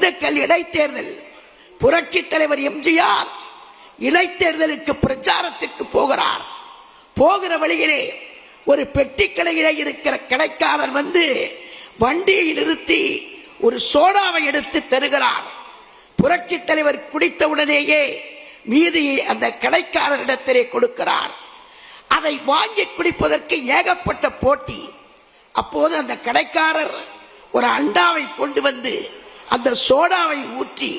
திண்டுக்கல் இடைத்தேர்தல் புரட்சி தலைவர் எம்ஜிஆர் இடைத்தேர்தலுக்கு பிரச்சாரத்திற்கு போகிறார். போகிற வழியிலே ஒரு பெட்டி கடையிலே இருக்கிற கடைக்காரர் வந்து வண்டியை நிறுத்தி ஒரு சோடாவை எடுத்து தருகிறார். புரட்சி தலைவர் குடித்தவுடனேயே மீதியை அந்த கடைக்காரரிடத்திலே கொடுக்கிறார். அதை வாங்கி குடிப்பதற்கு ஏகப்பட்ட போட்டி. அப்போது அந்த கடைக்காரர் ஒரு அண்டாவை கொண்டு வந்து அந்த சோடாவை ஊற்றி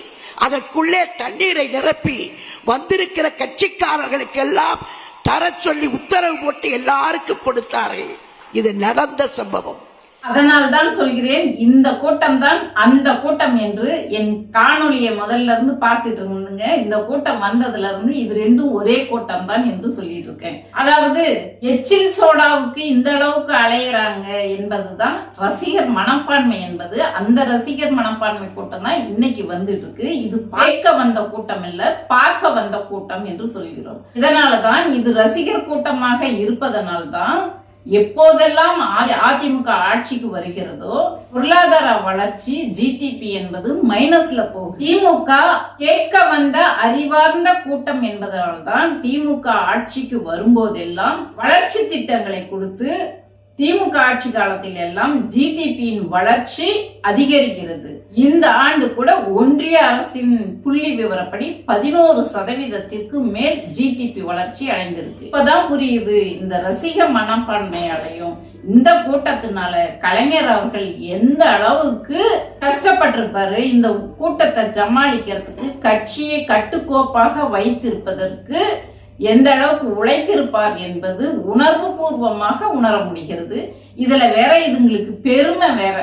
அதற்குள்ளே தண்ணீரை நிரப்பி வந்திருக்கிற கட்சிக்காரர்களுக்கெல்லாம் தரச் சொல்லி உத்தரவு போட்டு எல்லாருக்கும் கொடுத்தார்கள் இது நடந்த சம்பவம். அதனால் தான் சொல்கிறேன் இந்த கூட்டம் தான் அந்த கூட்டம் என்று என் காணொலியை முதல்ல இருந்து பார்த்துட்டு இருந்துங்க. இந்த கூட்டம் வந்ததுல இருந்து இது ரெண்டும் ஒரே கூட்டம் தான் என்று சொல்லிட்டு இருக்கேன். அதாவது எச்சில் சோடாவுக்கு இந்த அளவுக்கு அலையிறாங்க என்பதுதான் ரசிகர் மனப்பான்மை என்பது. அந்த ரசிகர் மனப்பான்மை கூட்டம் தான் இன்னைக்கு வந்துட்டு இருக்கு. இது பார்க்க வந்த கூட்டம் இல்ல பார்க்க வந்த கூட்டம் என்று சொல்கிறோம். இதனாலதான் இது ரசிகர் கூட்டமாக இருப்பதனால்தான் எப்போதெல்லாம் அதிமுக ஆட்சிக்கு வருகிறதோ பொருளாதார வளர்ச்சி ஜிடிபி என்பது மைனஸ்ல போகும். திமுக கேட்க வந்த அறிவார்ந்த கூட்டம் என்பதால்தான் திமுக ஆட்சிக்கு வரும்போதெல்லாம் வளர்ச்சி திட்டங்களை கொடுத்து திமுக ஆட்சி காலத்தில் எல்லாம் ஜிடிபியின் வளர்ச்சி அதிகரிக்கிறது. இந்த ஆண்டு கூட ஒன்றிய அரசின் புள்ளி விவரப்படி பதினோரு சதவீதத்திற்கு மேல் ஜிடிபி வளர்ச்சி அடைந்திருக்கு. இப்பதான் புரியுது இந்த ரசிக மனப்பான்மையாலையும் இந்த கூட்டத்தினால கலைஞர் அவர்கள் எந்த அளவுக்கு கஷ்டப்பட்டிருப்பாரு இந்த கூட்டத்தை சமாளிக்கிறதுக்கு கட்சியை கட்டுக்கோப்பாக வைத்திருப்பதற்கு எந்த அளவுக்கு உழைத்திருப்பார் என்பது உணர்வு பூர்வமாக உணர முடிகிறது. இதுல வேற இதுங்களுக்கு பெருமை வேற.